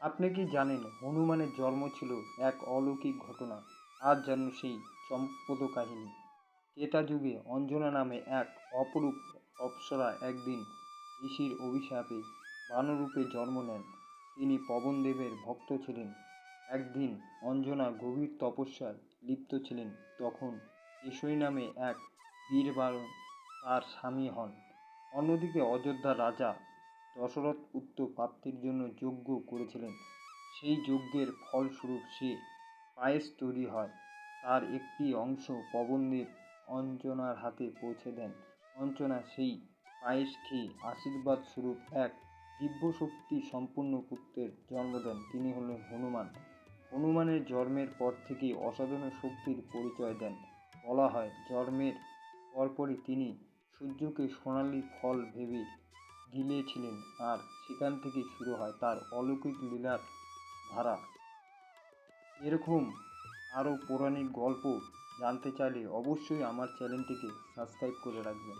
আপনি কি জানেন, হনুমানের জন্ম ছিল এক অলৌকিক ঘটনা? আজ যেন সেই চমকপ্রদ কাহিনী। ত্রেতা যুগে অঞ্জনা নামে এক অপরূপ অপ্সরা একদিন ঋষির অভিশাপে বানরূপে জন্ম নেন। তিনি পবনদেবের ভক্ত ছিলেন। একদিন অঞ্জনা গভীর তপস্যায় লিপ্ত ছিলেন। তখন কেশরী নামে এক বীর বারণ তার স্বামী হন। অন্যদিকে অযোধ্যার রাজা দশরথ পুত্র প্রাপ্তির জন্য যজ্ঞ করেছিলেন। সেই যজ্ঞের ফলস্বরূপ সে পায়েস তৈরি হয়। তার একটি অংশ পবনদেব অঞ্জনার হাতে পৌঁছে দেন। অঞ্জনা সেই পায়েস খেয়ে আশীর্বাদ স্বরূপ এক দিব্যশক্তি সম্পূর্ণ পুত্রের জন্ম দেন। তিনি হলেন হনুমান। হনুমানের জন্মের পর থেকেই অসাধারণ শক্তির পরিচয় দেন। বলা হয়, জন্মের পরপরই তিনি সূর্যকে সোনালি ফল ভেবে গিলেছিলেন আর সেখান থেকে শুরু হয় তার অলৌকিক লীলার ধারা। এরকম আরও পৌরাণিক গল্প জানতে চাইলে অবশ্যই আমার চ্যানেলটিকে সাবস্ক্রাইব করে রাখবেন।